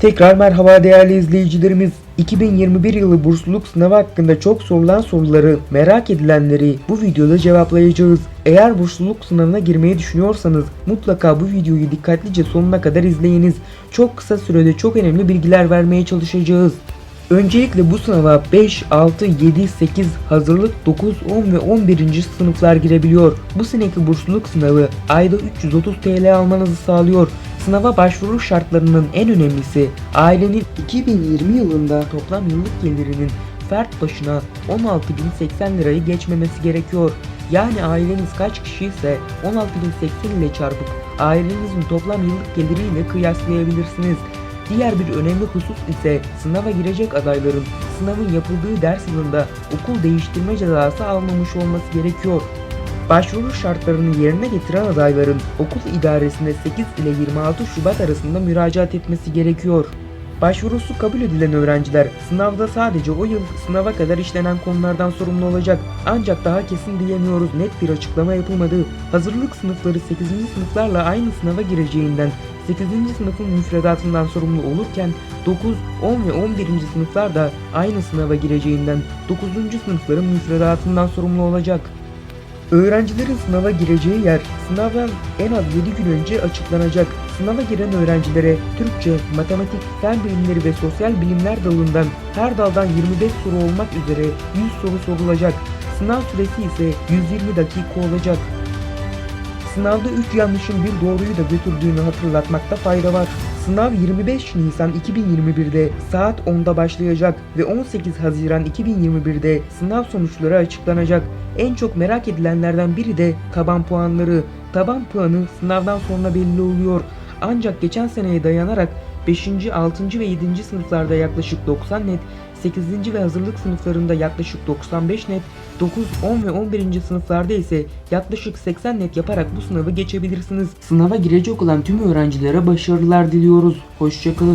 Tekrar merhaba değerli izleyicilerimiz. 2021 yılı bursluluk sınavı hakkında çok sorulan soruları, merak edilenleri bu videoda cevaplayacağız. Eğer bursluluk sınavına girmeyi düşünüyorsanız mutlaka bu videoyu dikkatlice sonuna kadar izleyiniz. Çok kısa sürede çok önemli bilgiler vermeye çalışacağız. Öncelikle bu sınava 5, 6, 7, 8, hazırlık 9, 10 ve 11. sınıflar girebiliyor. Bu seneki bursluluk sınavı ayda 330 TL almanızı sağlıyor. Sınava başvuru şartlarının en önemlisi ailenin 2020 yılında toplam yıllık gelirinin fert başına 16.080 lirayı geçmemesi gerekiyor. Yani aileniz kaç kişi ise 16.080 ile çarpıp ailenizin toplam yıllık geliriyle kıyaslayabilirsiniz. Diğer bir önemli husus ise sınava girecek adayların sınavın yapıldığı ders yılında okul değiştirme cezası almamış olması gerekiyor. Başvuru şartlarını yerine getiren adayların okul idaresine 8 ile 26 Şubat arasında müracaat etmesi gerekiyor. Başvurusu kabul edilen öğrenciler sınavda sadece o yıl sınava kadar işlenen konulardan sorumlu olacak. Ancak daha kesin diyemiyoruz net bir açıklama yapılmadı. Hazırlık sınıfları 8. sınıflarla aynı sınava gireceğinden 8. sınıfın müfredatından sorumlu olurken 9, 10 ve 11. sınıflar da aynı sınava gireceğinden 9. sınıfların müfredatından sorumlu olacak. Öğrencilerin sınava gireceği yer sınavdan en az 7 gün önce açıklanacak. Sınava giren öğrencilere Türkçe, matematik, fen bilimleri ve sosyal bilimler dalından her daldan 25 soru olmak üzere 100 soru sorulacak. Sınav süresi ise 120 dakika olacak. Sınavda 3 yanlışın bir doğruyu da götürdüğünü hatırlatmakta fayda var. Sınav 25 Nisan 2021'de saat 10'da başlayacak ve 18 Haziran 2021'de sınav sonuçları açıklanacak. En çok merak edilenlerden biri de taban puanları. Taban puanı sınavdan sonra belli oluyor. Ancak geçen seneye dayanarak 5. 6. ve 7. sınıflarda yaklaşık 90 net, 8. ve hazırlık sınıflarında yaklaşık 95 net, 9, 10 ve 11. sınıflarda ise yaklaşık 80 net yaparak bu sınavı geçebilirsiniz. Sınava girecek olan tüm öğrencilere başarılar diliyoruz. Hoşçakalın.